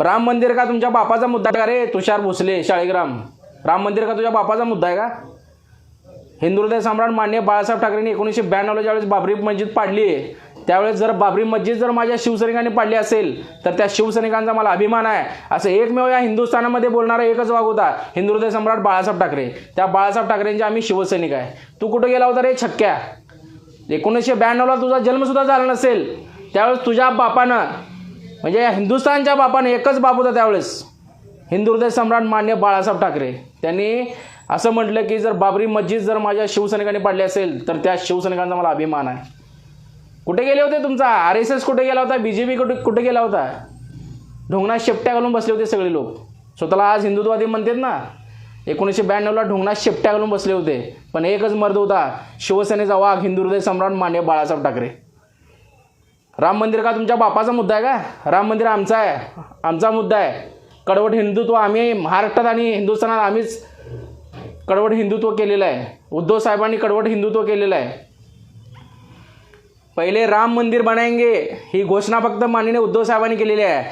राम मंदिर का तुमच्या बापाचा मुद्दा आहे का रे? तुषार भोसले शाळेग्राम. राम मंदिर का तुझ्या बापाचा मुद्दा आहे का? हिंदू हृदय सम्राट मान्य बाळासाहेब ठाकरेंनी एकोणीसशे ब्याण्णवला ज्यावेळेस बाबरी मस्जिद पाडली आहे त्यावेळेस जर बाबरी मस्जिद जर माझ्या शिवसैनिकांनी पाडली असेल तर त्या शिवसैनिकांचा मला अभिमान आहे. असं एकमेव या हिंदुस्थानामध्ये बोलणारा एकच वाघ होता हिंदू हृदय सम्राट बाळासाहेब ठाकरे. त्या बाळासाहेब ठाकरेंचे आम्ही शिवसैनिक आहे. तू कुठं गेला होता रे छक्क्या? एकोणीसशे ब्याण्णवला तुझा जन्मसुद्धा झाला नसेल. त्यावेळेस तुझ्या बापानं म्हणजे हिंदुस्थानच्या बापाने एकच बाप होता त्यावेळेस. हिंदू हृदय सम्राट मान्य बाळासाहेब ठाकरे. त्यांनी असं म्हटलं की जर बाबरी मस्जिद जर माझ्या शिवसैनिकांनी पाडली असेल तर त्या शिवसैनिकांचा मला अभिमान आहे. कुठे गेले होते तुमचा? आर एस एस कुठे गेला होता? बी जे पी कुठे कुठे गेला होता? ढोंगणात शेपट्या घालून बसले होते सगळे लोक. स्वतःला आज हिंदुत्ववादी म्हणतात ना एकोणीसशे ब्याण्णवला ढोंगणात शेपट्या घालून बसले होते. पण एकच मर्द होता शिवसेनेचा वाघ हिंदू हृदय सम्राट मान्य बाळासाहेब ठाकरे. राम मंदिर का तुमच्या बापाचा मुद्दा आहे का? राम मंदिर आमचा आहे. आमचा मुद्दा आहे. कडवट हिंदुत्व आम्ही महाराष्ट्रात आणि हिंदुस्थानात आम्हीच कडवट हिंदुत्व केलेलं आहे. उद्धव साहेबांनी कडवट हिंदुत्व केलेलं आहे. पहिले राम मंदिर बनाएंगे ही घोषणा फक्त माननीय उद्धव साहेबांनी केलेली आहे.